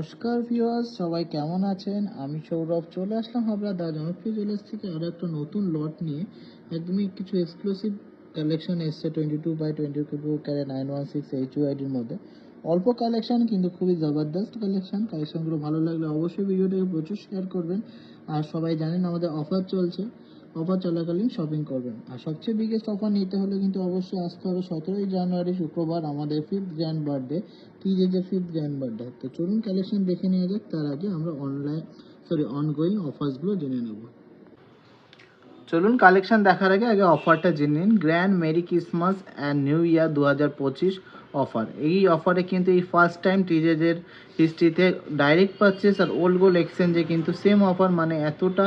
নমস্কার ভিউয়ার্স সবাই কেমন আছেন? আমি সৌরভ, চলে আসলাম হাবড়া দা জনপ্রিয় জুয়েলার্স থেকে আরও একটা নতুন লট নিয়ে। একদমই কিছু এক্সক্লুসিভ কালেকশন এসছে twenty two by twenty two carat nine one six H ইউআইডির মধ্যে। অল্প কালেকশন কিন্তু খুবই জবরদস্ত কালেকশন কালেকশনগুলো ভালো লাগলে অবশ্যই ভিডিওটাকে প্রচুর শেয়ার করবেন। আর সবাই জানেন আমাদের অফার চলছে। অফার চলাকালীন শপিং করবেন। আর সবচেয়ে বিগেস্ট অফার নিতে হলে কিন্তু অবশ্যই আসতে হবে সতেরোই জানুয়ারি, শুক্রবার, আমাদের ফিফথ গ্র্যান্ড বার্থডে টিজেজের ফিফথ গ্র্যান্ড বার্থডে তো চলুন কালেকশন দেখে নেওয়া যাক, তার আগে আমরা অনলাইন সরি অনগোয়িং অফার্সগুলো জেনে নেব। চলুন কালেকশন দেখার আগে আগে অফারটা জেনে নিন। Grand merry Christmas and new year দু হাজার পঁচিশ অফার এই অফারে কিন্তু এই ফার্স্ট টাইম টিজেজের হিস্ট্রিতে ডাইরেক্ট পারচেস আর ওল্ড গোল্ড এক্সচেঞ্জে কিন্তু সেম অফার মানে এতটা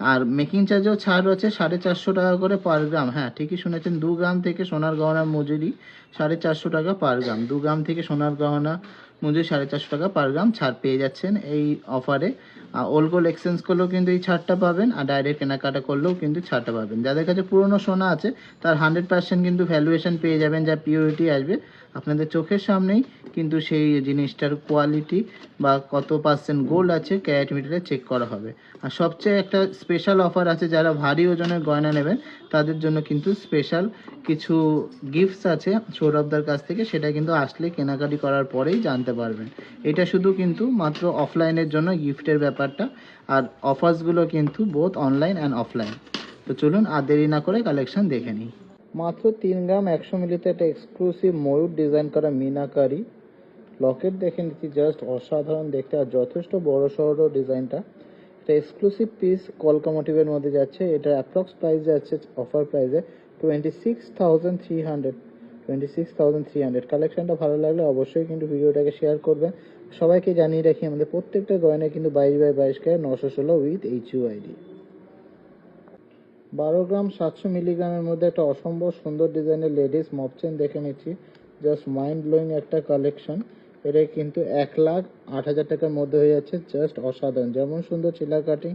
আর মেকিং চার্জেও ছাড় রয়েছে সাড়ে চারশো টাকা করে পার গ্রাম হ্যাঁ ঠিকই শুনেছেন, দু গ্রাম থেকে সোনার গহনার মজুরি সাড়ে চারশো টাকা পার গ্রাম দু গ্রাম থেকে সোনার গহনা মজুরি সাড়ে চারশো টাকা পার গ্রাম ছাড় পেয়ে যাচ্ছেন এই অফারে আর ওল্ড গোল্ড এক্সচেঞ্জ করলেও কিন্তু এই ছাড়টা পাবেন, আর ডাইরেক্ট কেনাকাটা করলেও কিন্তু ছাড়টা পাবেন। যাদের কাছে পুরনো সোনা আছে, তার হান্ড্রেড পার্সেন্ট কিন্তু ভ্যালুয়েশন পেয়ে যাবেন, যা পিওরিটি আসবে। আপনাদের চোখের সামনেই, কিন্তু সেই জিনিসটার কোয়ালিটি বা কত পার্সেন্ট গোল্ড আছে ক্যারেট মিটারে চেক করা হবে। আর সবচেয়ে একটা স্পেশাল অফার আছে, যারা ভারী ওজনের গয়না নেবেন, তাদের জন্য কিন্তু স্পেশাল কিছু গিফটস আছে সৌরভদার কাছ থেকে, সেটা কিন্তু আসলে কেনাকাটি করার পরেই জানতে পারবেন। এটা শুধু কিন্তু মাত্র অফলাইনের জন্য গিফটের ব্যাপারটা, আর অফার্সগুলো কিন্তু বোথ অনলাইন অ্যান্ড অফলাইন তো চলুন আর দেরি না করে কালেকশন দেখে নিই। মাত্র তিন গ্রাম একশো মিলিতে একটা এক্সক্লুসিভ ময়ূর ডিজাইন করা মিনাকারি। লকেট দেখে নিচ্ছি জাস্ট অসাধারণ দেখতে আর যথেষ্ট বড় সড়ো ডিজাইনটা এটা এক্সক্লুসিভ পিস কলকা মোটিভের মধ্যে যাচ্ছে। এটা অ্যাপ্রক্স প্রাইস যাচ্ছে অফার প্রাইসে twenty six thousand three hundred twenty six thousand three hundred কালেকশনটা ভালো লাগলে অবশ্যই কিন্তু ভিডিওটাকে শেয়ার করবেন। সবাইকে জানিয়ে রাখি, আমাদের প্রত্যেকটা গয়নায় কিন্তু বাইশ বাই বাইশ গায়ে নশো ষোলো উইথ এইচ ইউ আইডি বারো গ্রাম সাতশো মিলিগ্রামের মধ্যে একটা অসম্ভব সুন্দর ডিজাইনের লেডিস মপচেন দেখে নিচ্ছি। জাস্ট মাইন্ড ব্লোয়িং একটা কালেকশন এটা কিন্তু এক লাখ আট হাজার টাকার মধ্যে হয়ে যাচ্ছে, জাস্ট অসাধারণ। যেমন সুন্দর চিলা কাটিং,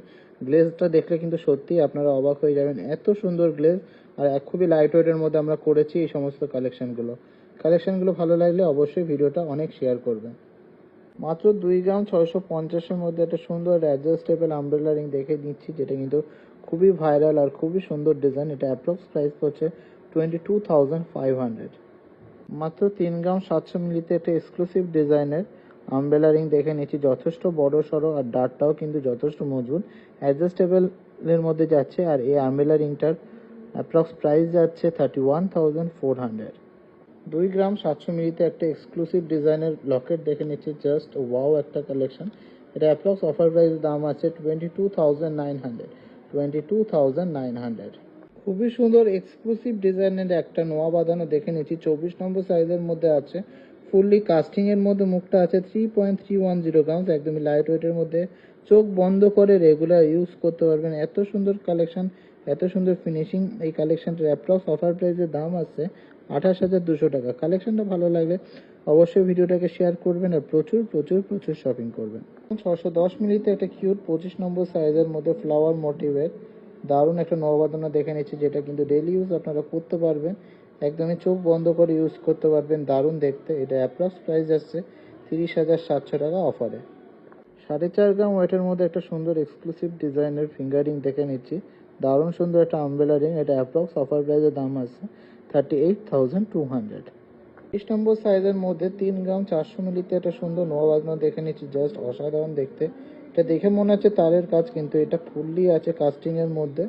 গ্লেজটা দেখলে কিন্তু সত্যিই আপনারা অবাক হয়ে যাবেন। এত সুন্দর গ্লেজ আর খুবই লাইট ওয়েটের মধ্যে আমরা করেছি এই সমস্ত কালেকশনগুলো কালেকশনগুলো ভালো লাগলে অবশ্যই ভিডিওটা অনেক শেয়ার করবেন। মাত্র দুই গ্রাম ছয়শো পঞ্চাশের মধ্যে একটা সুন্দর অ্যাডজাস্টেবল আমব্রেলা রিং দেখে নিচ্ছি, যেটা কিন্তু খুবই ভাইরাল আর খুবই সুন্দর ডিজাইন এটা অ্যাপ্রক্স প্রাইস পড়ছে twenty two thousand five hundred মাত্র তিন গ্রাম সাতশো মিলিতে একটা এক্সক্লুসিভ ডিজাইনের আমব্রেলা রিং দেখে নিচ্ছি। যথেষ্ট বড় সড়ো আর ডাটটাও কিন্তু যথেষ্ট মজবুত। অ্যাডজাস্টেবলের মধ্যে যাচ্ছে আর এই আমব্রেলা রিংটার অ্যাপ্রক্স প্রাইস যাচ্ছে thirty one thousand four hundred দুই গ্রাম সাতশো মিলিতে একটা এক্সক্লুসিভ ডিজাইনের লকেট দেখে নিচ্ছি। জাস্ট ওয়াও একটা কালেকশন এটা অ্যাপ্রক্স অফার প্রাইস দাম আছে twenty two thousand nine hundred twenty খুবই সুন্দর এক্সক্লুসিভ ডিজাইনের একটা নোয়া বাঁধানো দেখে নিচ্ছি। চব্বিশ নম্বর সাইজের মধ্যে আছে। ফুললি কাস্টিং এর মধ্যে মুখটা আছে three point three one zero grams একদমই লাইট ওয়েটের মধ্যে। চোখ বন্ধ করে রেগুলার ইউজ করতে পারবেন। এত সুন্দর কালেকশন এত সুন্দর ফিনিশিং এই কালেকশনটার অ্যাপ্রক্স অফার প্রাইসের দাম আছে। আঠাশ হাজার দুশো টাকা। কালেকশনটা ভালো লাগলে অবশ্যই ভিডিওটাকে শেয়ার করবেন আর প্রচুর প্রচুর প্রচুর শপিং করবেন। ছশো দশ মিনিটে একটা কিউট পঁচিশ নম্বর সাইজের মধ্যে ফ্লাওয়ার মোটিভের দারুণ একটা নববাদনা দেখে নিচ্ছি, যেটা কিন্তু ডেলি ইউজ আপনারা করতে পারবেন। একদমই চোখ বন্ধ করে ইউজ করতে পারবেন, দারুণ দেখতে। এটা অ্যাপ্রক্স প্রাইস আসছে তিরিশ হাজার সাতশো টাকা অফারে সাড়ে চার গ্রাম ওয়েটের মধ্যে একটা সুন্দর এক্সক্লুসিভ ডিজাইনের ফিঙ্গারিং দেখে নিচ্ছি। দারুণ সুন্দর একটা আমবেলা রিং এটা অ্যাপ্রক্স অফার প্রাইসের দাম আছে। Thirty eight thousand two hundred বিশ নম্বর সাইজের মধ্যে তিন গ্রাম চারশো মিলিতে একটা সুন্দর নোয়া বাজনা দেখে নিচ্ছি জাস্ট অসাধারণ দেখতে। এটা দেখে মনে হচ্ছে তারের কাজ, কিন্তু এটা ফুললি আছে কাস্টিং এর মধ্যে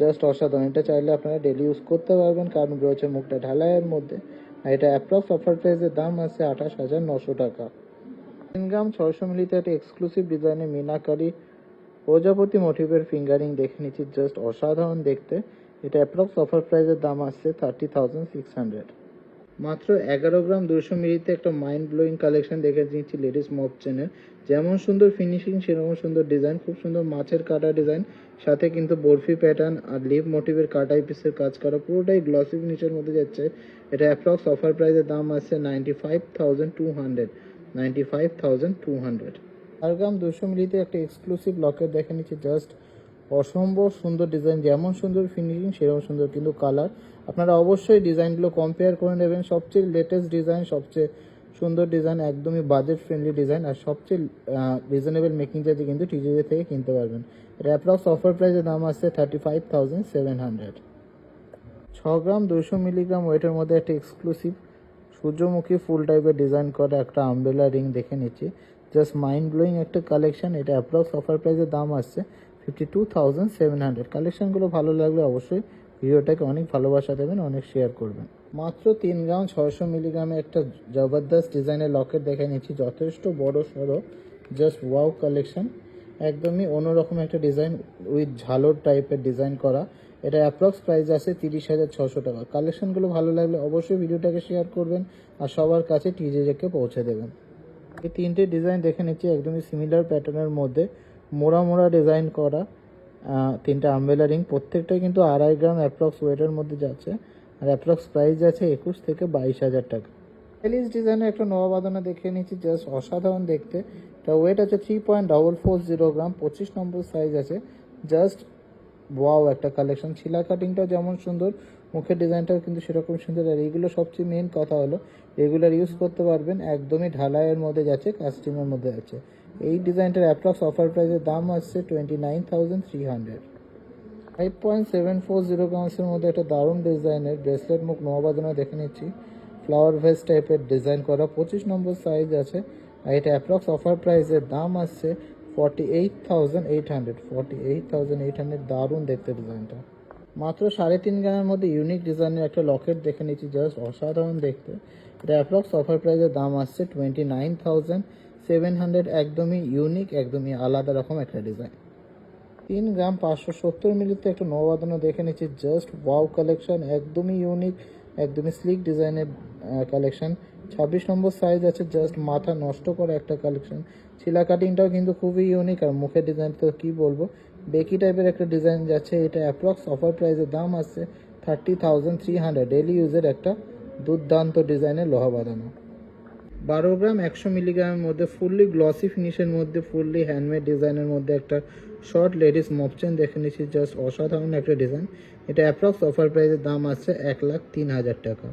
জাস্ট অসাধারণ। এটা চাইলে আপনারা ডেলি ইউজ করতে পারবেন, কারণ রয়েছে মুখটা ঢালাইয়ের মধ্যে। আর এটা অ্যাপ্রক্স অফার প্রাইসের দাম আছে আঠাশ হাজার নশো টাকা। তিন গ্রাম ছয়শো মিলিতে একটা এক্সক্লুসিভ ডিজাইনের মিনাকারি প্রজাপতি মোটিভের ফিঙ্গারিং দেখে নিচ্ছি জাস্ট অসাধারণ দেখতে। এটা অ্যাপ্রক্স অফার প্রাইসের দাম আসছে থার্টি থাউজেন্ড সিক্স হান্ড্রেড মাত্র এগারো গ্রাম দুশো মিলিতে একটা মাইন্ড ব্লোয়িং কালেকশন দেখে নিচ্ছি লেডিস মপ চেনের যেমন সুন্দর ফিনিশিং সেরকম সুন্দর ডিজাইন খুব সুন্দর মাছের কাটা ডিজাইন সাথে কিন্তু বরফি প্যাটার্ন আর লিভ মোটিভের কাটাই পিসের কাজ করা, পুরোটাই গ্লসি ফিনিশের মধ্যে যাচ্ছে। এটা অ্যাপ্রক্স অফার প্রাইসের দাম আছে ninety five thousand two hundred ninety five thousand two hundred আর গ্রাম দুশো মিলিতে একটা এক্সক্লুসিভ লকেট দেখে নিচ্ছি জাস্ট অসম্ভব সুন্দর ডিজাইন যেমন সুন্দর ফিনিশিং সেরকম সুন্দর কিন্তু কালার আপনারা অবশ্যই ডিজাইনগুলো কম্পেয়ার করে নেবেন। সবচেয়ে লেটেস্ট ডিজাইন সবচেয়ে সুন্দর ডিজাইন একদমই বাজেট ফ্রেন্ডলি ডিজাইন আর সবচেয়ে রিজনেবল মেকিং চার্জে কিন্তু টিজিজে থেকে কিনতে পারবেন। এটা অফার প্রাইসের দাম আসছে thirty five thousand seven hundred ছ গ্রাম দুশো মিলিগ্রাম ওয়েটের মধ্যে একটা এক্সক্লুসিভ সূর্যমুখী ফুল টাইপের ডিজাইন করা একটা আমব্রেলা রিং দেখে নিচ্ছি। জাস্ট মাইন্ড ব্লোয়িং একটা কালেকশন এটা অ্যাপ্রক্স অফার প্রাইসের দাম আসছে fifty two thousand seven hundred ভালো লাগলে অবশ্যই ভিডিওটাকে অনেক ভালোবাসা দেবেন, অনেক শেয়ার করবেন। মাত্র তিন গ্রাম ছয়শো মিলিগ্রামে একটা জবরদস্ত ডিজাইনের লকেট দেখে নিচ্ছি। যথেষ্ট বড় সড়ো জাস্ট ওয়াও কালেকশন একদমই অন্যরকম একটা ডিজাইন উইথ ঝালর টাইপের ডিজাইন করা। এটা অ্যাপ্রক্স প্রাইস আছে তিরিশ হাজার ছশো টাকা। কালেকশনগুলো ভালো লাগলে অবশ্যই ভিডিওটাকে শেয়ার করবেন আর সবার কাছে টিজেজেকে পৌঁছে দেবেন। এই তিনটে ডিজাইন দেখে নিচ্ছি, একদমই সিমিলার প্যাটার্নের মধ্যে। মোড়া মোড়া ডিজাইন করা তিনটে আমবেলা রিং প্রত্যেকটাই কিন্তু আড়াই গ্রাম অ্যাপ্রক্স ওয়েটের মধ্যে যাচ্ছে। আর অ্যাপ্রক্স প্রাইস আছে একুশ থেকে বাইশ হাজার টাকা। এলিস ডিজাইনের একটা নবাবাদনা দেখে নিচ্ছি জাস্ট অসাধারণ দেখতে। এটা ওয়েট আছে three point double four zero gram, পঁচিশ নম্বর সাইজ আছে। জাস্ট ওয়াও একটা কালেকশন শিলা কাটিংটাও যেমন সুন্দর, মুখের ডিজাইনটাও কিন্তু সেরকম সুন্দর। আর এইগুলো সবচেয়ে মেন কথা হলো রেগুলার ইউজ করতে পারবেন, একদমই ঢালাইয়ের মধ্যে যাচ্ছে কাস্টিংয়ের মধ্যে আছে এই ডিজাইনটার অ্যাপ্রক্স অফার প্রাইসের দাম আসছে twenty nine thousand three hundred five point seven four zero গ্রামসের মধ্যে একটা দারুণ ডিজাইনের ব্রেসলেট মুখ নবাদনা দেখে নিচ্ছি। ফ্লাওয়ার ভেস টাইপের ডিজাইন করা পঁচিশ নম্বর সাইজ আছে আর এটা অ্যাপ্রক্স অফার প্রাইসের দাম আসছে forty eight thousand eight hundred forty eight thousand eight hundred দারুণ দেখতে ডিজাইনটা। মাত্র সাড়ে তিন গ্রামের মধ্যে ইউনিক ডিজাইনের একটা লকেট দেখে নিচ্ছি জাস্ট অসাধারণ দেখতে। এটা অ্যাপ্রক্স অফার প্রাইসের দাম আসছে twenty nine thousand seven hundred একদমই ইউনিক একদমই আলাদা রকম একটা ডিজাইন তিন গ্রাম পাঁচশো সত্তর মিলিতে একটা নবাদনা দেখে নিচ্ছি জাস্ট ওয়াও কালেকশন একদমই ইউনিক একদমই স্লিক ডিজাইনের কালেকশন ছাব্বিশ নম্বর সাইজ আছে জাস্ট মাথা নষ্ট করা একটা কালেকশন ছিলা কাটিংটাও কিন্তু খুবই ইউনিক আর মুখের ডিজাইন তো কী বলব? বেকি টাইপের একটা ডিজাইন যাচ্ছে, এটা অ্যাপ্রক্স অফার প্রাইসের দাম আসছে thirty thousand three hundred daily ইউজের একটা দুর্দান্ত ডিজাইনের লোহা বাঁধানো বারো গ্রাম, একশো মিলিগ্রামের মধ্যে ফুললি গ্লসি ফিনিশের মধ্যে ফুললি হ্যান্ডমেড ডিজাইনের মধ্যে একটা শর্ট লেডিস মপচেন দেখে নিচ্ছি জাস্ট অসাধারণ একটা ডিজাইন এটা অ্যাপ্রক্স অফার প্রাইসের দাম আছে এক লাখ তিন হাজার টাকা।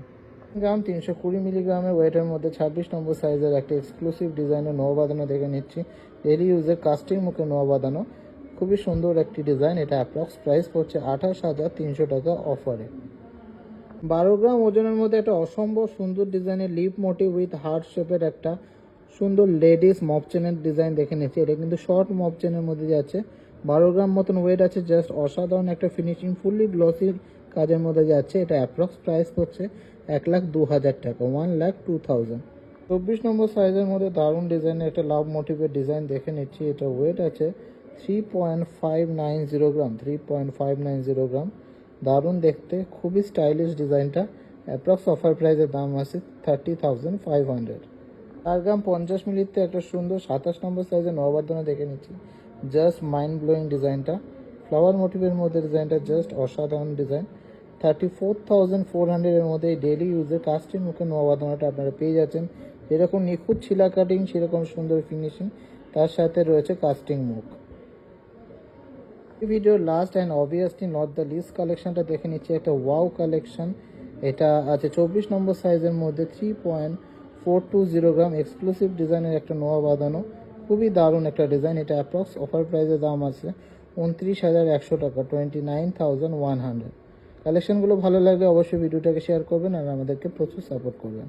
গ্রাম তিনশো কুড়ি মিলিগ্রামের ওয়েটের মধ্যে ছাব্বিশ নম্বর সাইজের একটা এক্সক্লুসিভ ডিজাইনের নোয়া বাঁধানো দেখে নিচ্ছি। ডেলি ইউজের কাস্টিং মুখে নোয়া বাঁধানো। খুবই সুন্দর একটি ডিজাইন এটা অ্যাপ্রক্স প্রাইস পড়ছে আঠাশ হাজার তিনশো টাকা অফারে বারো গ্রাম ওজনের মধ্যে একটা অসম্ভব সুন্দর ডিজাইনের লিপ মোটিভ উইথ হার্ট শেপের একটা সুন্দর লেডিস মপ চেনের ডিজাইন দেখে নিয়েছি। এটা কিন্তু শর্ট মপ চেনের মধ্যে যাচ্ছে বারো গ্রাম মতন ওয়েট আছে জাস্ট অসাধারণ একটা ফিনিশিং ফুললি গ্লসি কাজের মধ্যে যাচ্ছে এটা অ্যাপ্রক্স প্রাইস পড়ছে এক লাখ দু হাজার টাকা ওয়ান লাখ টু থাউজেন্ড চব্বিশ নম্বর সাইজের মধ্যে দারুণ ডিজাইনের একটা লাভ মোটিভের ডিজাইন দেখে নিচ্ছি। এটা ওয়েট আছে three point five nine zero gram three point five nine zero gram দারুণ দেখতে, খুবই স্টাইলিশ ডিজাইনটা অ্যাপ্রক্স অফার প্রাইসের দাম আছে থার্টি থাউজেন্ড ফাইভ হান্ড্রেড চার গ্রাম পঞ্চাশ মিলিতে একটা সুন্দর সাতাশ নম্বর সাইজের নবাদনা দেখে নিচ্ছি। জাস্ট মাইন্ড ব্লোয়িং ডিজাইনটা ফ্লাওয়ার মোটিভের মধ্যে ডিজাইনটা জাস্ট অসাধারণ design thirty four thousand four হান্ড্রেডের মধ্যে এই ডেলি ইউজের কাস্টিং মুখে নবাদনাটা আপনারা পেয়ে যাচ্ছেন। যেরকম নিখুঁত ছিলা কাটিং সেরকম সুন্দর ফিনিশিং তার সাথে রয়েছে কাস্টিং মুখ। ভিডিওর last and obviously not the least কালেকশনটা দেখে নিচ্ছি, একটা ওয়াও কালেকশন এটা আছে চব্বিশ নম্বর সাইজের মধ্যে three point four two zero gram exclusive ডিজাইনের একটা নোয়া বাঁধানো। খুবই দারুণ একটা ডিজাইন এটা অ্যাপ্রক্স অফার প্রাইসের দাম আছে উনত্রিশ হাজার একশো টাকা twenty nine thousand one hundred কালেকশনগুলো ভালো লাগলে অবশ্যই ভিডিওটাকে শেয়ার করবেন আর আমাদেরকে প্রচুর সাপোর্ট করবেন।